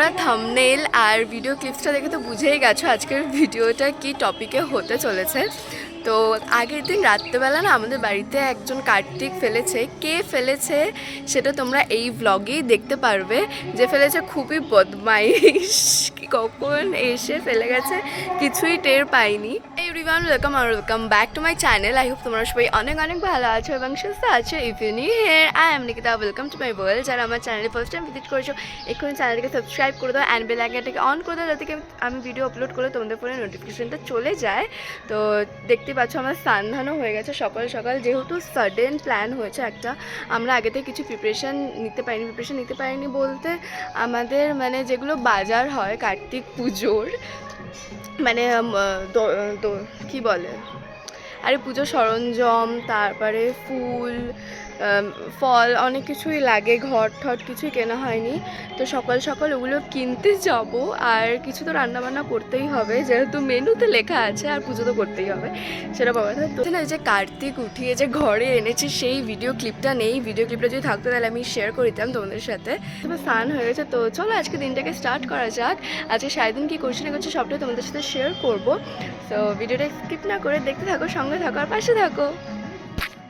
তোমরা থামনেল আর ভিডিও ক্লিপসটা দেখে তো বুঝেই গেছো আজকের ভিডিওটা কি টপিকে হতে চলেছে। তো আগের দিন রাত্রেবেলা না আমাদের বাড়িতে একজন কার্তিক ফেলেছে। কে ফেলেছে সেটা তোমরা এই ব্লগেই দেখতে পারবে। যে ফেলেছে খুবই বদমাইশ। কখন এসে ফেলে গেছে কিছুই টের পাইনি। Everyone welcome R welcome back to my channel I hope তোমরা সবাই অনেক অনেক ভালো আছো এবং সুস্থ আছো। If you new here I am Nikita welcome to my world যারা আমার চ্যানেলে ফার্স্ট টাইম ভিজিট করেছ, এক্ষুনি চ্যানেলটিকে সাবস্ক্রাইব করে দাও অ্যান্ড বেল আইকনটাকে অন করে দাও যাতে আমি- ভিডিও আপলোড করলে তোমাদের ফোনে নোটিফিকেশনটা চলে যায়। তো দেখতে পাচ্ছ, আমার সান্ধানও হয়ে গেছে সকাল সকাল। যেহেতু সাডেন প্ল্যান হয়েছে একটা, আমরা আগে থেকে কিছু প্রিপারেশান নিতে পারিনি প্রিপারেশান নিতে পারিনি বলতে আমাদের মানে যেগুলো বাজার হয়, কার্তিক পুজোর মানে কি বলে? আরে পুজোর সরঞ্জাম, তারপরে ফুল ফল, অনেক কিছুই লাগে, ঘর ঠট কিছুই কেনা হয়নি। তো সকাল সকাল ওগুলো কিনতে যাব, আর কিছু তো রান্নাবান্না করতেই হবে। যেহেতু মেনুতে লেখা আছে, আর পুজো তো করতেই হবে। সেটা কথা তো না যে কার্তিক উঠিয়ে যে ঘরে এনেছে, সেই ভিডিও ক্লিপটা নেই। ভিডিও ক্লিপটা যদি থাকতো, তাহলে আমি শেয়ার করে দিতাম তোমাদের সাথে। স্নান হয়ে গেছে। তো চলো, আজকে দিনটাকে স্টার্ট করা যাক। আজকে সারাদিন কী করছি না করছি, সবটাই তোমাদের সাথে শেয়ার করব। তো ভিডিওটা স্কিপ না করে দেখতে থাকো, সঙ্গে থাকো, আর পাশে থাকো।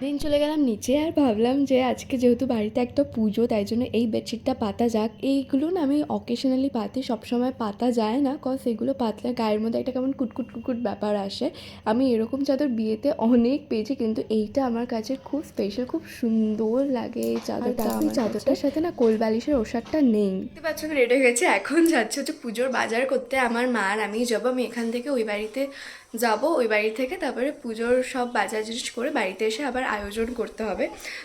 দিন চলে গেলাম নিচে আর ভাবলাম যে আজকে যেহেতু বাড়িতে একটা পুজো তাই জন্য এই বেডশিটটা পাতা যাক। এইগুলো না আমি অকেশনালি পাতি সবসময় পাতা যায় না কজ এগুলো পাতলে গায়ের মধ্যে একটা কেমন কুটকুট কুটকুট ব্যাপার আসে। আমি এরকম চাদর বিয়েতে অনেক পেয়েছি কিন্তু এইটা আমার কাছে খুব স্পেশাল খুব সুন্দর লাগে এই চাদরটা এই চাদরটার সাথে না কোল বালিশের ওষারটা নেই। দেখতে পাচ্ছ আমি রেডি হয়ে গেছি এখন যাচ্ছে হচ্ছে পুজোর বাজার করতে। আমার মা আর আমি যাব আমি এখান থেকে ওই বাড়িতে যাব ওই বাড়ি থেকে তারপরে পুজোর সব বাজার জিনিস করে বাড়িতে এসে আবার আয়োজন করতে হবে।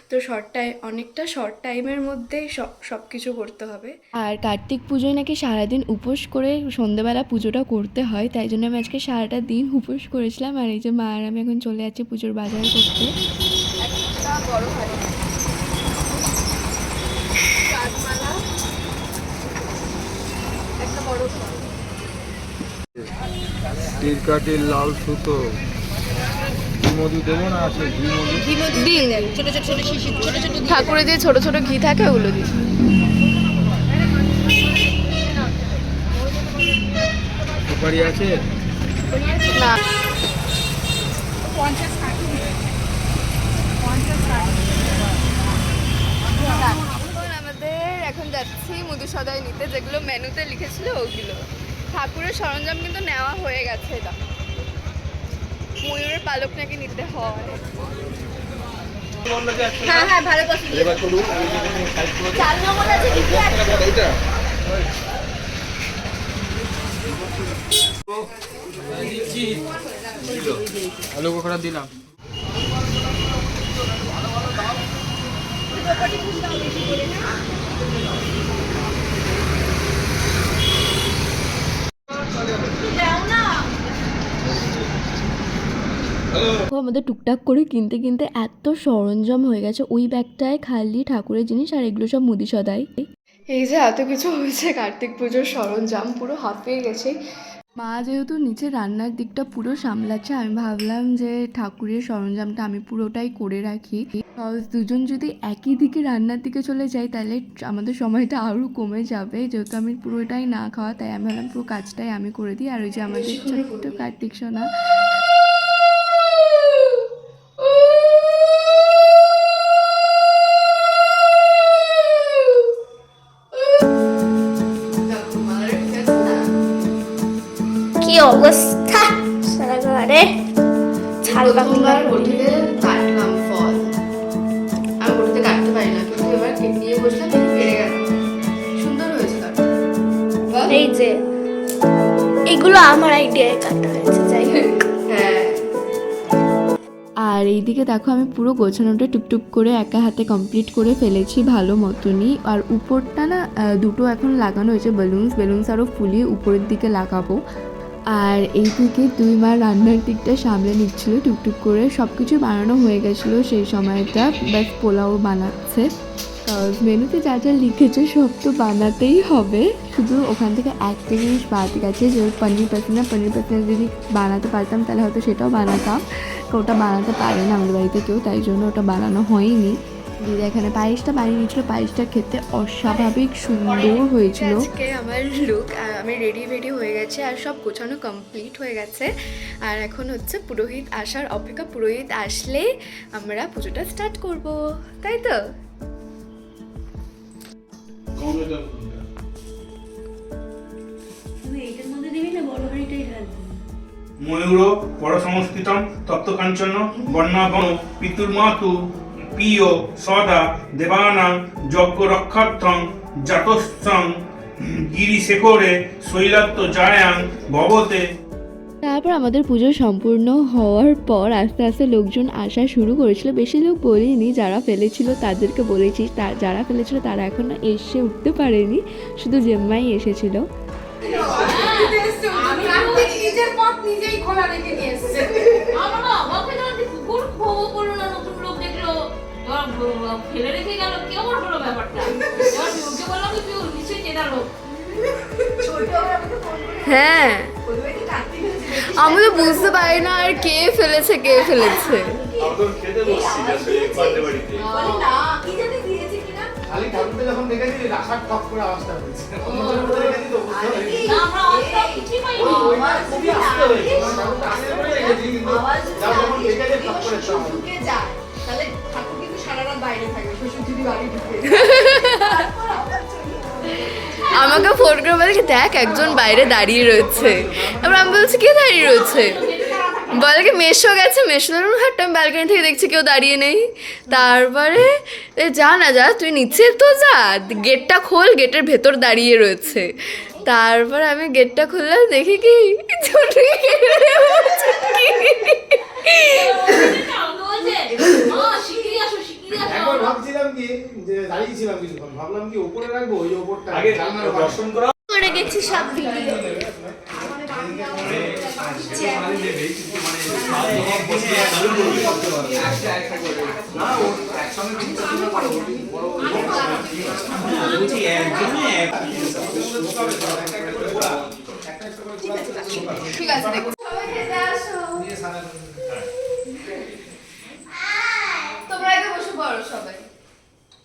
তো শর্ট টাইম অনেকটা শর্ট টাইমের মধ্যেই সব সব কিছু করতে হবে। আর কার্তিক পুজোয় নাকি সারাদিন উপোস করে সন্ধেবেলা পুজোটা করতে হয় তাই জন্য আমি আজকে সারাটা দিন উপোস করেছিলাম। আর এই যে মা আর আমি এখন চলে যাচ্ছি পুজোর বাজার করতে। একটা বড় একটা বড় লাল সুতো। দিন। ঠাকুরের যে ছোট ছোট ঘি থাকে ওগুলো দিন। সুপারি আছে? না। আমাদের এখন যাচ্ছি মধু সদাই নিতে যেগুলো মেনুতে লিখেছিল ওগুলো। ঠাকুরের সরঞ্জাম কিন্তু নেওয়া হয়ে গেছে এটা। ময়ূরের পালক নাকি নিতে হয়। হ্যাঁ হ্যাঁ ভালো পছন্দ। চার নম্বর আছে দিদি এইটা। আলু বখরা দিলাম। দেখো আমাদের টুকটাক করে কিনতে কিনতে এত সরঞ্জাম হয়ে গেছে। ওই ব্যাগটায় খালি ঠাকুরের জিনিস আর এগুলো সব মুদি সদাই এই যে এত কিছু হয়েছে, কার্তিক পুজোর সরঞ্জাম, পুরো হাঁপিয়ে গেছে। মা যেহেতু নিচে রান্নার দিকটা পুরো সামলাচ্ছে আমি ভাবলাম যে ঠাকুরের সরঞ্জামটা আমি পুরোটাই করে রাখি। দুজন যদি একই দিকে রান্নার দিকে চলে যাই তাহলে আমাদের সময়টা আরও কমে যাবে। যেহেতু আমি পুরোটাই না খাওয়া তাই আমি ভাবলাম পুরো কাজটাই আমি করে দিই। আর ওই যে আমাদের ছোট্ট কার্তিক সোনা অবস্থা। সারা ঘরে বটিতে কাটলাম ফল আমি বটিতে কাটতে পারি না কিন্তু এবার কেটে নিয়ে বসলাম পেরে সুন্দর হয়েছে এই যে এগুলো আমার আইডিয়ায় কাটা হয়েছে যাই হোক। হ্যাঁ। আর এইদিকে দেখো আমি পুরো গোছানোটা টুকটুক করে একা হাতে কমপ্লিট করে ফেলেছি ভালো মতনই। আর উপরটা না দুটো এখন লাগানো হয়েছে বেলুনস বেলুনস আরও ফুলিয়ে উপরের দিকে লাগাবো। আর এইদিকে দুই মা রান্নার দিকটা সামলে নিচ্ছিল, টুকটুক করে সব কিছু বানানো হয়ে গেছিল সেই সময়টা। ব্যাস, পোলাও বানাচ্ছে। মেনুতে যা যা লিখেছে সব তো বানাতেই হবে। শুধু ওখান থেকে একটা জিনিস বাদ গেছে যে পনির পাসিনা পনির পাসিনা যদি বানাতে পারতাম তাহলে হয়তো সেটাও বানাতাম। ওটা বানাতে পারে না আমাদের বাড়িতে কেউ, তাই জন্য ওটা বানানো হয়নি। দিদা এখানে পায়েসটা বানিয়ে নিয়েছিল। পায়েসটা খেতে অস্বাভাবিক সুন্দর হয়েছিল। আজকে আমার লুক আমি রেডি রেডি হয়ে গেছে আর সব গোছানো কমপ্লিট হয়ে গেছে। আর এখন হচ্ছে পুরোহিত আসার অপেক্ষা। পুরোহিত আসলে আমরা পুজোটা স্টার্ট করব তাই তো? ময়ূর বড় সংস্কৃতম তত্ত্বকাঞ্চন বর্ণাবন পিতুর্মাতু পিয় সদা দেবানাং যজ্ঞ রক্ষার্থং জাতস্থং গিরিশেখরে শৈলাত্য জায়াং ভবতে। তারপর আমাদের পুজো সম্পূর্ণ হওয়ার পর আস্তে আস্তে লোকজন আসা শুরু করেছিল। বেশি লোক বলিনি, যারা ফেলেছিল তাদেরকে বলেছি যারা ফেলেছিল তারা এখনও এসে উঠতে পারেনি, শুধু জেম্মাই এসেছিল। আওয়াজ যা যখন দেখেছে ঠক করে শ্বশুর একটা আওয়াজ। ঢুকে যায় তাহলে ঠাকুর কিন্তু সারা রাত বাইরে থাকবে শ্বশুর যদি বাড়ি ঢুকে। আমাকে ফোন করে বলে দেখ, একজন বাইরে দাঁড়িয়ে রয়েছে। এবার আমি বলছি, কে দাঁড়িয়ে রয়েছে? বলে কি মেশো গেছে। মেশো হাটটা আমি ব্যালকনি থেকে দেখছি কেউ দাঁড়িয়ে নেই। তারপরে যা না যা, তুই নিচে তো যা। গেটটা খোল, গেটের ভেতর দাঁড়িয়ে রয়েছে। তারপর আমি গেটটা খুললাম, দেখি কি ছোট আমাকে বলছে মা শিগগিরই আসো শিগগিরই আসো একবার ভাবছিলাম দাঁড়িয়েছিলাম কিছুক্ষণ ভাবলাম কি ওপরে রাখব ওই ওপরটা আগে জানলার দর্শন করা। করে গেছি সব ভিডিও। ঠিক আছে দেখো তোমরা আগে বসে পড়ো সবাই ওই যে রাজা বলে একটু কাজ আরে বাবা বাসায় মেয়েদের সাথে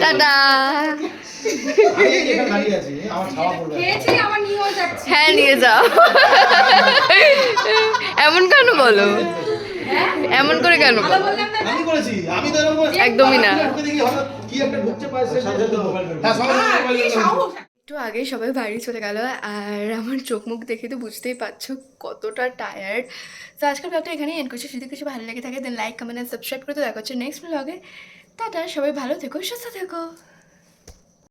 টাটা। হ্যাঁ নিয়ে যাও। এমন কেন বলো? এমন করে কেন বলো? বললাম না। আমি করেছি আমি তো এরকম করে- একদমই না। একটা আগেই সবাই বাড়ি চলে গেল আর আমার চোখ মুখ দেখে তো বুঝতেই পারছ কতটা টায়ার্ড তো আজকাল ব্লগটা এখানেই এন্ড করছি। যদি কিছু ভালো লেগে থাকে দেন লাইক কমেন্ট সাবস্ক্রাইব করে তো দেখা হচ্ছে নেক্সট ব্লগে টাটা, সবাই ভালো থেকো, সুস্থ থেকো।